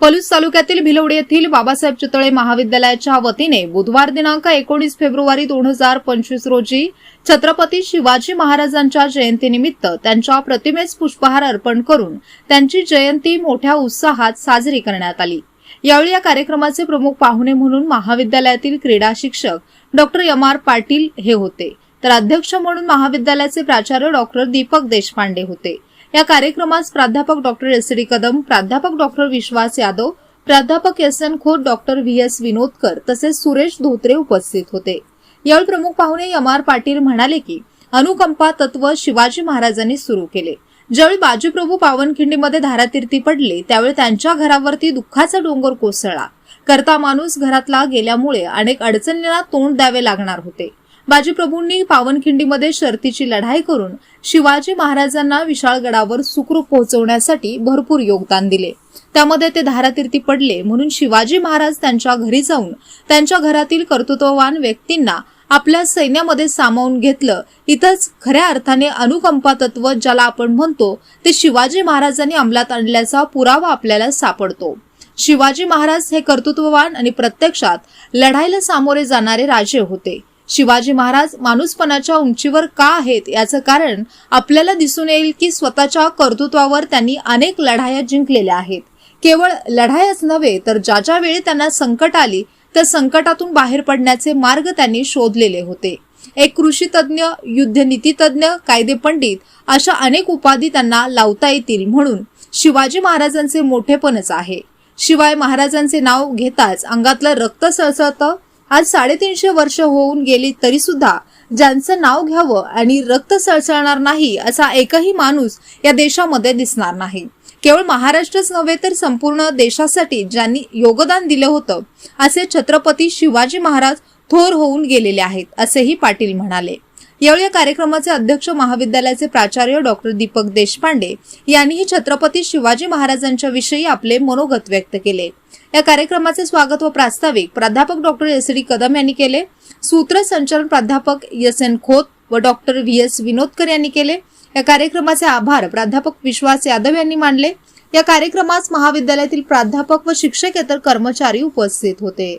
पलूस तालुक्यातील भिलवडी येथील बाबासाहेब चितळे महाविद्यालयाच्या वतीने बुधवार दिनांक एकोणीस फेब्रुवारी दोन हजार पंचवीस रोजी छत्रपती शिवाजी महाराजांच्या जयंतीनिमित्त त्यांच्या प्रतिमेस पुष्पहार अर्पण करून त्यांची जयंती मोठ्या उत्साहात साजरी करण्यात आली. यावेळी या कार्यक्रमाचे प्रमुख पाहुणे म्हणून महाविद्यालयातील क्रीडा शिक्षक डॉक्टर एम आर पाटील हे होते. तर अध्यक्ष म्हणून महाविद्यालयाचे प्राचार्य डॉक्टर दीपक देशपांडे होते. या कार्यक्रमास प्राध्यापक डॉक्टर एस डी कदम प्राध्यापक डॉक्टर विश्वास यादव प्राध्यापक S N Khot doctor V S Vinodkar तसेच सुरेश धोत्रे उपस्थित होते. यावेळी प्रमुख पाहुणे एम आर पाटील म्हणाले की अनुकंपा तत्व शिवाजी महाराजांनी सुरू केले. ज्यावेळी बाजीप्रभू पावनखिंडीमध्ये धारातीर्थी पडले त्यावेळी त्यांच्या घरावरती दुःखाचा डोंगर कोसळला. करता माणूस घरातला गेल्यामुळे अनेक अडचणींना तोंड द्यावे लागणार होते. बाजीप्रभूंनी पावनखिंडीमध्ये शर्तीची लढाई करून शिवाजी महाराजांना विशाळगडावर सुखरूप पोहोचवण्यासाठी भरपूर योगदान दिले. त्यामध्ये ते धारातीर्थी पडले म्हणून शिवाजी महाराज त्यांच्या घरी जाऊन त्यांच्या घरातील कर्तृत्ववान व्यक्तींना आपल्या सैन्यामध्ये सामावून घेतलं. इथंच खऱ्या अर्थाने अनुकंपा तत्व ज्याला आपण म्हणतो ते शिवाजी महाराजांनी अंमलात आणल्याचा पुरावा आपल्याला सापडतो. शिवाजी महाराज हे कर्तृत्ववान आणि प्रत्यक्षात लढाईला सामोरे जाणारे राजे होते. शिवाजी महाराज माणूसपणाच्या उंचीवर का आहेत याचं कारण आपल्याला दिसून येईल की स्वतःच्या कर्तृत्वावर त्यांनी अनेक लढाया जिंकलेल्या आहेत. केवळ लढायाच नव्हे तर ज्या ज्या वेळी त्यांना संकट आली त्या संकटातून बाहेर पडण्याचे मार्ग त्यांनी शोधलेले होते. एक कृषी तज्ज्ञ युद्धनीती कायदे पंडित अशा अनेक उपाधी त्यांना लावता येतील म्हणून शिवाजी महाराजांचे मोठेपणच आहे. शिवाय महाराजांचे नाव घेताच अंगातलं रक्त सळसळतं आज साडेतीनशे वर्ष होऊन गेली तरी सुद्धा ज्यांचं नाव घ्यावं आणि रक्त सळसळणार नाही असा एकही माणूस या देशामध्ये दिसणार नाही. केवळ महाराष्ट्रच नव्हे तर संपूर्ण देशासाठी ज्यांनी योगदान दिलं होतं असे छत्रपती शिवाजी महाराज थोर होऊन गेलेले आहेत असेही पाटील म्हणाले. यावेळी या कार्यक्रमाचे अध्यक्ष महाविद्यालयाचे प्राचार्य डॉक्टर दीपक देशपांडे यांनीही छत्रपती शिवाजी महाराजांच्या विषयी आपले मनोगत व्यक्त केले. या कार्यक्रमाचे स्वागत व प्रास्ताविक प्राध्यापक डॉक्टर एस. डी. कदम यांनी केले. सूत्रसंचालन प्राध्यापक एस. एन. खोत व डॉक्टर व्ही. एस. विनोदकर यांनी केले. या कार्यक्रमाचे आभार प्राध्यापक विश्वास यादव यांनी मानले. या कार्यक्रमास महाविद्यालयातील प्राध्यापक व शिक्षकेतर कर्मचारी उपस्थित होते.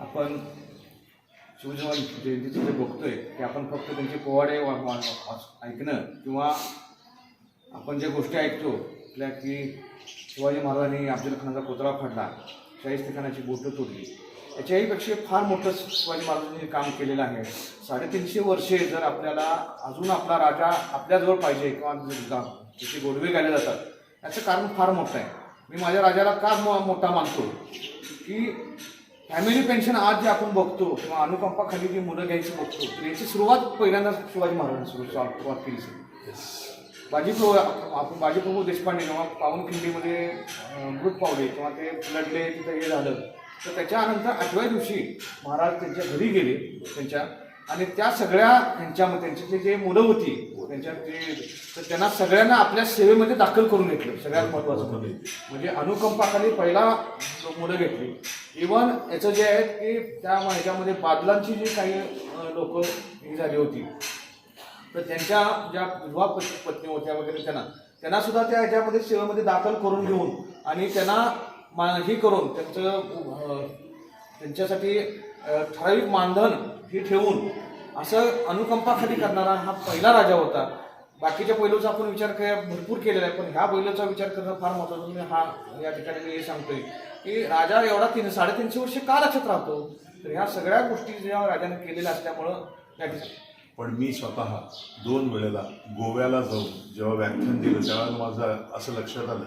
आपण शिवजवान जयंतीचं जे बघतोय ते आपण फक्त त्यांचे पोवाडे वा- ऐकणं किंवा आपण ज्या गोष्टी ऐकतो आपल्या की शिवाजी महाराजांनी अफजल खानाचा पुतळा फाडला शाहिस्ते खानाची बोटं तोडली. याच्याहीपेक्षा फार मोठं शिवाजी महाराजांनी काम केलेलं आहे. साडेतीनशे वर्षे जर आपल्याला अजून आपला राजा आपल्याजवळ पाहिजे किंवा गा- त्याचे गोडवे गायले जातात याचं कारण फार मोठं आहे. मी माझ्या राजाला का मोठा मानतो? की फॅमिली पेन्शन आज जे आपण बघतो किंवा अनुकंपाखाली जी मुलं घ्यायची बघतो याची सुरुवात पहिल्यांदा शिवाजी महाराजांनी सुरू सुरुवात केली बाजीप्रभू आपण बाजीप्रभू देशपांडे जेव्हा पावनखिंडीमध्ये मृत पावले किंवा ते लढले तिथं हे झालं. तर त्याच्यानंतर आठव्या दिवशी महाराज त्यांच्या घरी गेले त्यांच्या आणि त्या सगळ्या ह्यांच्यामध्ये त्यांचे जे मुलं होती त्यांच्या ते तर त्यांना सगळ्यांना आपल्या सेवेमध्ये दाखल करून घेतलं सगळ्यात महत्त्वाचं म्हणजे. म्हणजे अनुकंपाखाली पहिला मुलं घेतली. इवन याचं जे आहे की त्या ह्याच्यामध्ये बादलांची जी काही लोक ही झाली होती तर त्यांच्या ज्या विधवा पत्नी पत्नी होत्या वगैरे त्यांना त्यांना सुद्धा त्या ह्याच्यामध्ये सेवेमध्ये दाखल करून घेऊन आणि त्यांना मा हे करून त्यांचं त्यांच्यासाठी ठराविक मानधन हे ठेवून असं अनुकंपाखाली करणारा हा पहिला राजा होता. बाकीच्या पैलूचा आपण विचार काय भरपूर केलेला आहे पण ह्या बैलूचा विचार करणं फार महत्त्वाचं मी हा या ठिकाणी मी हे सांगतोय की राजा एवढा तीन साडेतीनशे वर्ष का लक्षात राहतो? तर ह्या सगळ्या गोष्टी ज्या राजाने केलेल्या असल्यामुळं त्या ठिकाणी. पण मी स्वतः दोन वेळेला गोव्याला जाऊन जेव्हा व्याख्यान दिलं त्यावेळेला माझं असं लक्षात आलं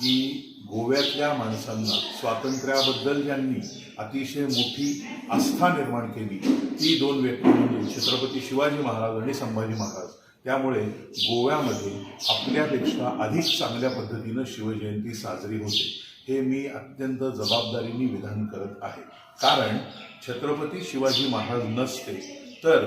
की गोव्यातल्या माणसांना स्वातंत्र्याबद्दल ज्यांनी अतिशय मोठी आस्था निर्माण केली ती दोन व्यक्ती म्हणजे छत्रपती शिवाजी महाराज आणि संभाजी महाराज. त्यामुळे गोव्यामध्ये आपल्यापेक्षा अधिक चांगल्या पद्धतीनं शिवजयंती साजरी होते. हे मी अत्यंत जबाबदारीने विधान करत आहे. कारण छत्रपती शिवाजी महाराज नसते तर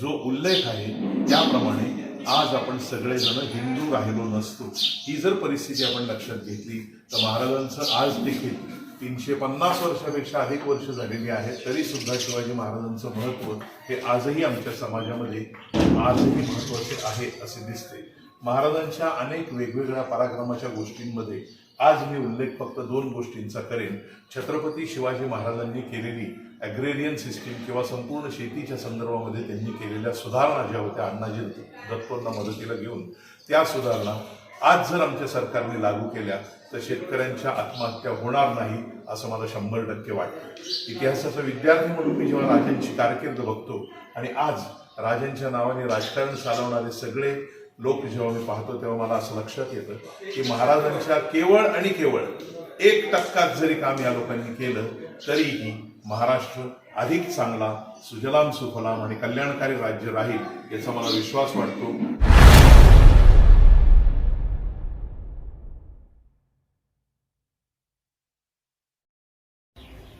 जो उल्लेख आहे त्याप्रमाणे आज आपण सगळेजण हिंदू राहिलो नसतो. ही जर परिस्थिती आपण लक्षात घेतली तर महाराजांचं आज देखील तीनशे पन्नास वर्षापेक्षा अधिक वर्ष झालेली आहेत तरी सुद्धा शिवाजी महाराजांचं महत्त्व हे आजही आमच्या समाजामध्ये आजही महत्त्वाचे आहे असे दिसते. महाराजांच्या अनेक वेगवेगळ्या पराक्रमाच्या गोष्टींमध्ये आज मी उल्लेख फक्त दोन गोष्टींचा करेन. छत्रपती शिवाजी महाराजांनी केलेली ॲग्रेरियन सिस्टीम किंवा संपूर्ण शेतीच्या संदर्भामध्ये त्यांनी केलेल्या सुधारणा ज्या होत्या अण्णाजी दत्तोंना मदतीला घेऊन त्या सुधारणा आज जर आमच्या सरकारने लागू केल्या तर शेतकऱ्यांच्या आत्महत्या होणार नाही असं मला शंभर टक्के वाटतं. इतिहासाचा विद्यार्थी म्हणून मी जेव्हा राजांची कारकीर्द बघतो आणि आज राजांच्या नावाने राजकारण चालवणारे सगळे लोक जेव्हा मी पाहतो तेव्हा मला असं लक्षात येतं की महाराजांच्या केवळ आणि केवळ एक टक्कात जरी काम या लोकांनी केलं तरीही महाराष्ट्र अधिक चांगला सुजलाम सुफलाम आणि कल्याणकारी राज्य राहील याचा मला विश्वास वाटतो.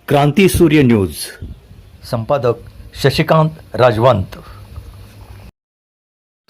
क्रांती सूर्य न्यूज. संपादक शशिकांत राजवंत.